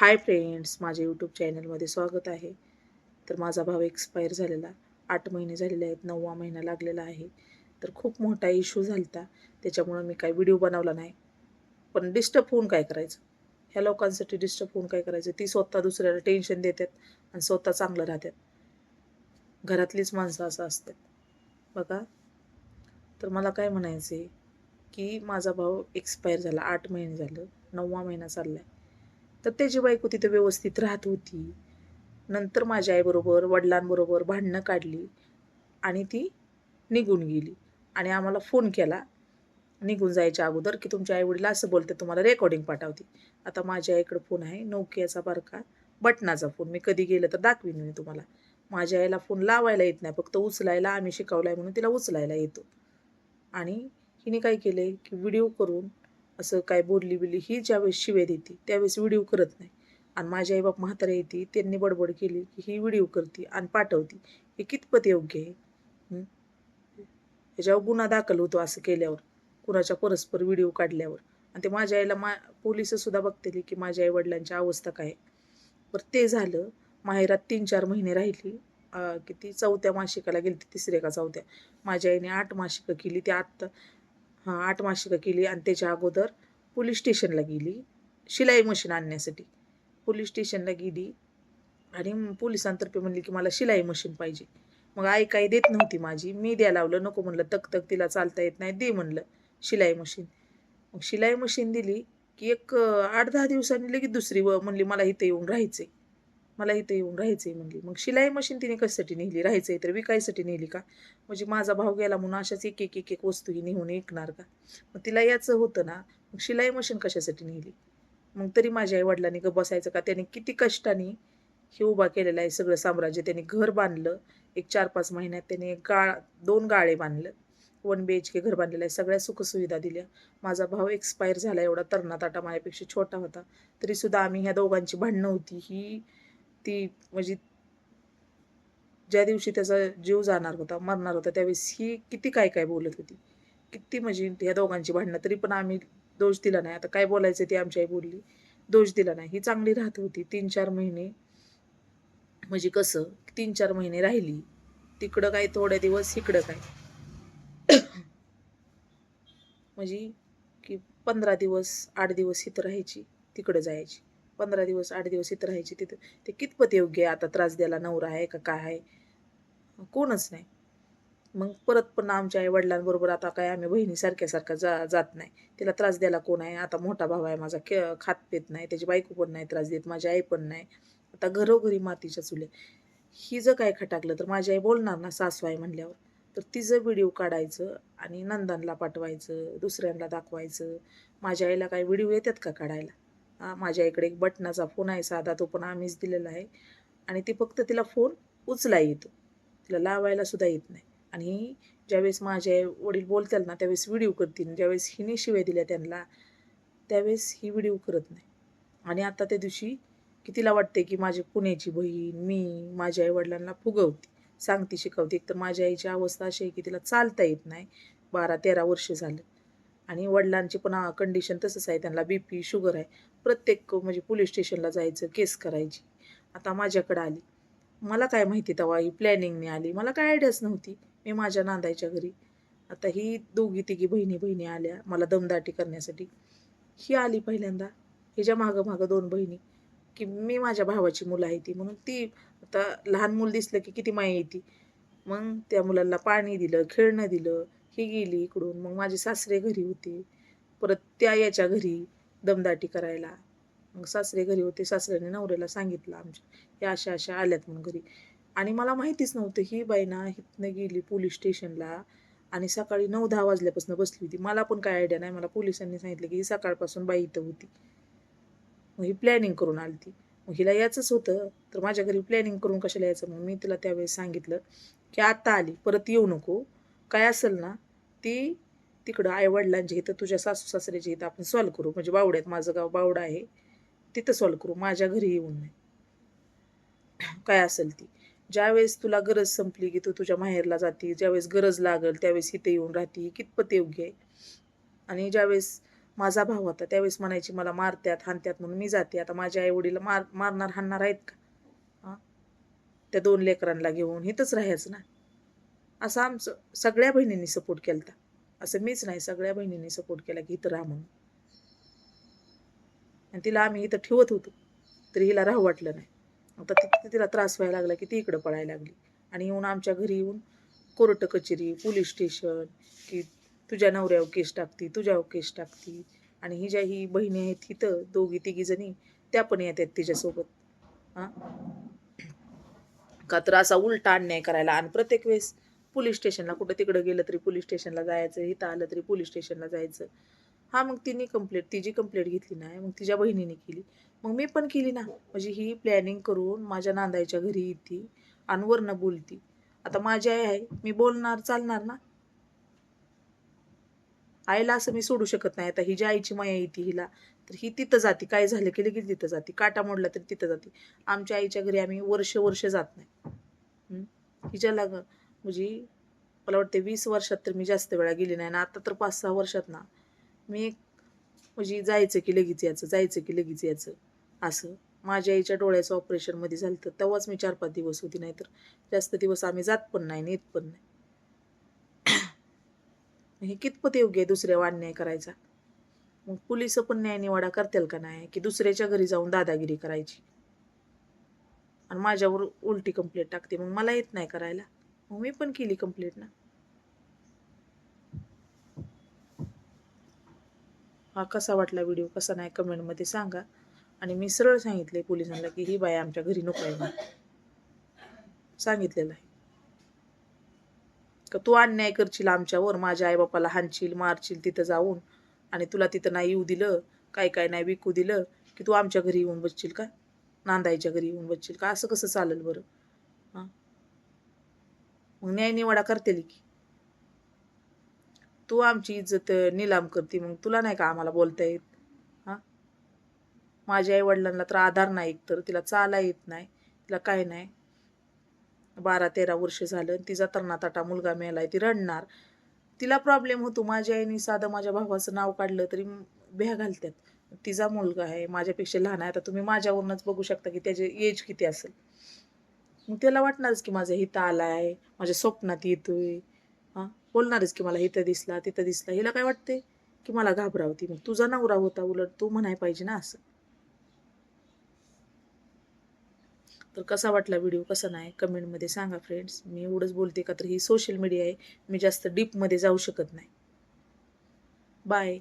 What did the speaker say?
Hi friends माझ्या YouTube चॅनलमध्ये स्वागत आहे. तर माझा भाव एक्सपायर झालेला आठ महिने झालेले आहेत नववा महिना लागलेला आहे. तर खूप मोठा इश्यू झाला होता त्याच्यामुळं मी काही व्हिडिओ बनवला नाही. पण डिस्टर्ब होऊन काय करायचं? ह्या लोकांसाठी डिस्टर्ब होऊन काय करायचं? ती स्वतः दुसऱ्याला टेन्शन देतात आणि स्वतः चांगलं राहतात. घरातलीच माणसं असं असतात. बघा. तर मला काय म्हणायचं आहे की माझा भाऊ एक्सपायर झाला आठ महिने झालं नववा महिना चालला आहे तर त्याची बायको तिथं व्यवस्थित राहत होती. नंतर माझ्या आईबरोबर वडिलांबरोबर भांडणं काढली आणि ती निघून गेली. आणि आम्हाला फोन केला. निघून जायच्या अगोदर की तुमच्या आईवडील असं बोलते तुम्हाला रेकॉर्डिंग पाठवते. आता माझ्या आईकडं फोन आहे नोकियाचा बारका बटनाचा फोन. मी कधी गेलं तर दाखवीन मी तुम्हाला. माझ्या आईला फोन लावायला येत नाही फक्त उचलायला आम्ही शिकवलाय म्हणून तिला उचलायला येतो. आणि हिने काय केले की व्हिडिओ करून असं काय बोलली बिली ही ज्यावेळेस शिवे देते त्यावेळेस व्हिडिओ करत नाही. आणि माझी आई बाप म्हातारे येते त्यांनी बडबड केली की ही व्हिडिओ करते आणि पाठवते. हे कितपत योग्य आहे? ह्याच्यावर गुन्हा दाखल होतो असं केल्यावर कुणाच्या परस्पर व्हिडिओ काढल्यावर. आणि ते माझ्या आईला मा पोलिससुद्धा बघतील की माझ्या आई वडिलांची अवस्था काय आहे. बरं ते झालं. माहेरात तीन चार महिने राहिली. की किती चौथ्या मासिकाला गेली तिसऱ्या का चौथ्या. माझ्या आईने आठ मासिकं केली. ती आत्ता हां आठ मासिकं केली आणि त्याच्या अगोदर पोलीस स्टेशनला गेली. शिलाई मशीन आणण्यासाठी. पोलीस स्टेशनला गेली आणि पोलिसांतर्फे म्हणली की मला शिलाई मशीन पाहिजे. मग आई काही देत नव्हती माझी. मी द्या लावलं नको म्हणलं तक तक तिला चालता येत नाही दे म्हणलं शिलाई मशीन. मग शिलाई मशीन दिली की एक आठ दहा दिवसांनी लगेच दुसरी व म्हणली मला इथे येऊन राहायचंय. मला इथे येऊन राहायचंय म्हणली मग शिलाई मशीन तिने कशासाठी नेली? राहायचंय तर विकायसाठी नेली का? म्हणजे माझा भाव गेला म्हणून अशाच एक एक एक एक वस्तू ही नेहून ऐकणार का? मग तिला याचं होतं ना मग शिलाई मशीन कशासाठी नेली? मग तरी माझ्या आई वडिलांनी ग बसायचं का? त्याने किती कष्टाने हे उभा केलेलं आहे सगळं साम्राज्य. त्याने घर बांधलं एक चार पाच महिन्यात त्याने एक गाळ दोन गाळे बांधलं. वन बी एच के घर बांधलेलं आहे सगळ्या सुखसुविधा दिल्या. माझा भाव एक्सपायर झाला एवढा तरणा ताटा माझ्यापेक्षा छोटा होता. तरीसुद्धा आम्ही ह्या दोघांची भांडणं होती. ही ती म्हणजे ज्या दिवशी त्याचा जीव जाणार होता मरणार होता त्यावेळेस ही किती काय काय बोलत होती. किती म्हणजे ह्या दोघांची भांडणं तरी पण आम्ही दोष दिला नाही. आता काय बोलायचं ती आमची आई बोलली. दोष दिला नाही. ही चांगली राहत होती. तीन चार महिने म्हणजे कसं तीन चार महिने राहिली. तिकडं काय थोड्या दिवस इकडं काय. म्हणजे की पंधरा दिवस आठ दिवस इथं राहायची तिकडं जायची. पंधरा दिवस आठ दिवस इथं राहायची तिथं. ते कितपत योग्य आहे? आता त्रास द्यायला नवरा आहे का काय आहे? कोणच नाही. मग परत पण आमच्या आई वडिलांबरोबर आता काय आम्ही बहिणीसारख्यासारखा जा जात नाही. तिला त्रास द्यायला कोण आहे? आता मोठा भाव आहे माझा खे खात पेत नाही त्याची बायको पण नाही त्रास देत माझी आई पण नाही. आता घरोघरी मातीच्या चुले. ही जर काय खटाकलं तर माझी आई बोलणार ना सासू आहे म्हणल्यावर. तर तिचं व्हिडिओ काढायचं आणि नंदनला पाठवायचं दुसऱ्यांना दाखवायचं. माझ्या आईला काय व्हिडिओ येतात का काढायला? माझ्या इकडे एक बटनाचा फोन आहे साधा तो पण आम्हीच दिलेला आहे. आणि ती फक्त तिला फोन उचला येतो. तिला लावायला सुद्धा येत नाही. आणि ज्यावेळेस माझे आई वडील बोलतील ना त्यावेळेस व्हिडिओ करतील. ज्यावेळेस हिने शिवाय दिल्या त्यांना त्यावेळेस ही व्हिडिओ करत नाही. आणि आता त्या दिवशी की तिला वाटते की माझी पुण्याची बहीण मी माझ्या आईवडिलांना फुगवते सांगते शिकवते. एक तर माझ्या आईची अवस्था अशी आहे की तिला चालता येत नाही. बारा तेरा वर्ष झालं. आणि वडिलांची पण कंडिशन तसंच आहे. त्यांना बी पी शुगर आहे. प्रत्येक म्हणजे पोलीस स्टेशनला जायचं केस करायची. आता माझ्याकडं आली. मला काय माहिती तेव्हा ही प्लॅनिंगने आली. मला काय आयडियाच नव्हती. मी माझ्या नांदायच्या घरी. आता ही दोघी तिघी बहिणी बहिणी आल्या मला दमदाटी करण्यासाठी. ही आली पहिल्यांदा. हिच्या मागं मागं दोन बहिणी. की मी माझ्या भावाची मुलं आहे ती. म्हणून ती आता लहान मूल दिसलं की किती माई येते. मग त्या मुलांना पाणी दिलं खेळणं दिलं. ही गेली इकडून मग माझी सासरे घरी होते. परत त्या याच्या घरी दमदाटी करायला. मग सासरे घरी होते सासऱ्याने नवऱ्याला सांगितलं आमच्या या अशा अशा आल्यात म्हणून घरी. आणि मला माहितीच नव्हतं ही बाई ना गेली पोलीस स्टेशनला आणि सकाळी नऊ दहा वाजल्यापासून बसली होती. मला पण काय आयडिया नाही मला पोलिसांनी सांगितलं की ही सकाळपासून बाई इथं होती. मग ही प्लॅनिंग करून आली ती मग हिला याचंच होतं तर माझ्या घरी प्लॅनिंग करून कशाला यायचं? मग मी तिला त्यावेळेस सांगितलं की आत्ता आली परत येऊ नको. काय असेल ना ती तिकडं आईवडिलांच्या इथं तुझ्या सासू सासऱ्याच्या इथं आपण सॉल्व करू. म्हणजे बावड्यात माझं गाव बावडा आहे. तिथं सॉल्व करू. माझ्या घरी येऊन नाही. काय असेल ती? ज्यावेळेस तुला गरज संपली की तू तुझ्या माहेरला जाते ज्यावेळेस गरज लागल त्यावेळेस इथे येऊन राहते कितपत योग्य आहे. आणि ज्यावेळेस माझा भाव होता त्यावेळेस म्हणायची मला मारत्यात हाणत्यात म्हणून मी जाते. आता माझ्या आईवडील मार मारणार हाणणार आहेत का? हां? त्या दोन लेकरांना घेऊन इथंच राहायचं ना. असं आमचं सगळ्या बहिणींनी सपोर्ट केला असं मीच नाही सगळ्या बहिणींनी सपोर्ट केला की इथं राहा म्हणून. आणि तिला आम्ही इथं ठेवत होतो. तरी हिला राहू वाटलं नाही. आता तिथे तिला त्रास व्हायला लागला की ती इकडं पळायला लागली. आणि येऊन आमच्या घरी येऊन कोर्ट कचेरी पोलीस स्टेशन की तुझ्या नवऱ्यावर केस टाकती तुझ्यावर केस टाकती. आणि ही ज्या ही बहिणी आहेत तिथं दोघी तिघी जणी त्या पण येतात तिच्यासोबत. हां? का तर असा उलटा अन्याय करायला आणि प्रत्येक वेळेस पोलीस स्टेशनला कुठं तिकडं गेलं तरी पोलीस स्टेशनला जायचं इथं आलं तरी पोलीस स्टेशनला जायचं. हा मग तिने कंप्लेंट तिची कंप्लेंट घेतली नाही मग तिच्या बहिणीने केली. मग मी पण केली ना. म्हणजे ही प्लॅनिंग करून माझ्या नांदायच्या घरी येते आणि वरनं बोलती. आता माझी आई आहे मी बोलणार चालणार ना? आईला असं मी सोडू शकत नाही. आता ही जी आईची माया येते हिला तर ही तिथं जाते. काय झालं की लगेच तिथं जाते. काटा मोडला तरी तिथं जाते. आमच्या आईच्या घरी आम्ही वर्ष वर्ष जात नाही. हिच्या लाग म्हणजे मला वाटते वीस वर्षात तर मी जास्त वेळा गेली नाही ना आता तर पाच सहा वर्षात ना. मी एक म्हणजे जायचं की लगेच यायचं जायचं की लगेच यायचं असं. माझ्या आईच्या डोळ्याचं ऑपरेशनमध्ये झालं तर तेव्हाच मी चार पाच दिवस होती नाही तर जास्त दिवस आम्ही जात पण नाही नेत पण नाही. हे कितपत योग्य आहे दुसऱ्यावर अन्याय करायचा? मग पोलीस पण न्याय निवाडा करतील का नाही? की दुसऱ्याच्या घरी जाऊन दादागिरी करायची? आणि माझ्यावर उलटी कंप्लेंट टाकते. मग मला येत नाही करायला. मग मी पण केली कंप्लेंट ना? हा कसा वाटला व्हिडिओ कसा नाही? कमेंटमध्ये सांगा. आणि मी सरळ सांगितले पोलिसांना की ही बाया आमच्या घरी नको आहे सांगितलेलं आहे. का तू अन्याय करशील आमच्यावर माझ्या आईबापाला हाणशील मारशील तिथं जाऊन आणि तुला तिथं नाही येऊ दिलं काय काय नाही विकू दिलं की तू आमच्या घरी येऊन बसशील का? नांदाईच्या घरी येऊन बसशील का? असं कसं चालेल बरं? हां? मग न्यायनिवाडा करतेली की. तू आमची इज्जत निलाम करते मग तुला नाही का आम्हाला बोलता येत? हां? माझ्या आई वडिलांना तर आधार नाही तर तिला चाला येत नाही तिला काय नाही. बारा तेरा वर्ष झालं तिचा तरणा ताटा मुलगा मेलाय ती रडणार. तिला प्रॉब्लेम होतो माझ्या आईने साधं माझ्या भावाचं नाव काढलं तरी भ्या घालतात तिचा मुलगा आहे माझ्यापेक्षा लहान आहे आता तुम्ही माझ्यावरूनच बघू शकता की त्याचे एज किती असेल. मग त्याला वाटणारच की माझं हिथं आला आहे माझ्या स्वप्नात येतोय. हां? बोलणारच की मला हिथं दिसला तिथं दिसला. हिला काय वाटते की मला घाबरावती मग तुझा नवरा होता उलट तू म्हणाय पाहिजे ना असं. तर कसा वाटला व्हिडिओ कसा नाही? कमेंटमध्ये सांगा फ्रेंड्स मी एवढंच बोलते का तर ही सोशल मीडिया आहे. मी जास्त डीपमध्ये जाऊ शकत नाही. बाय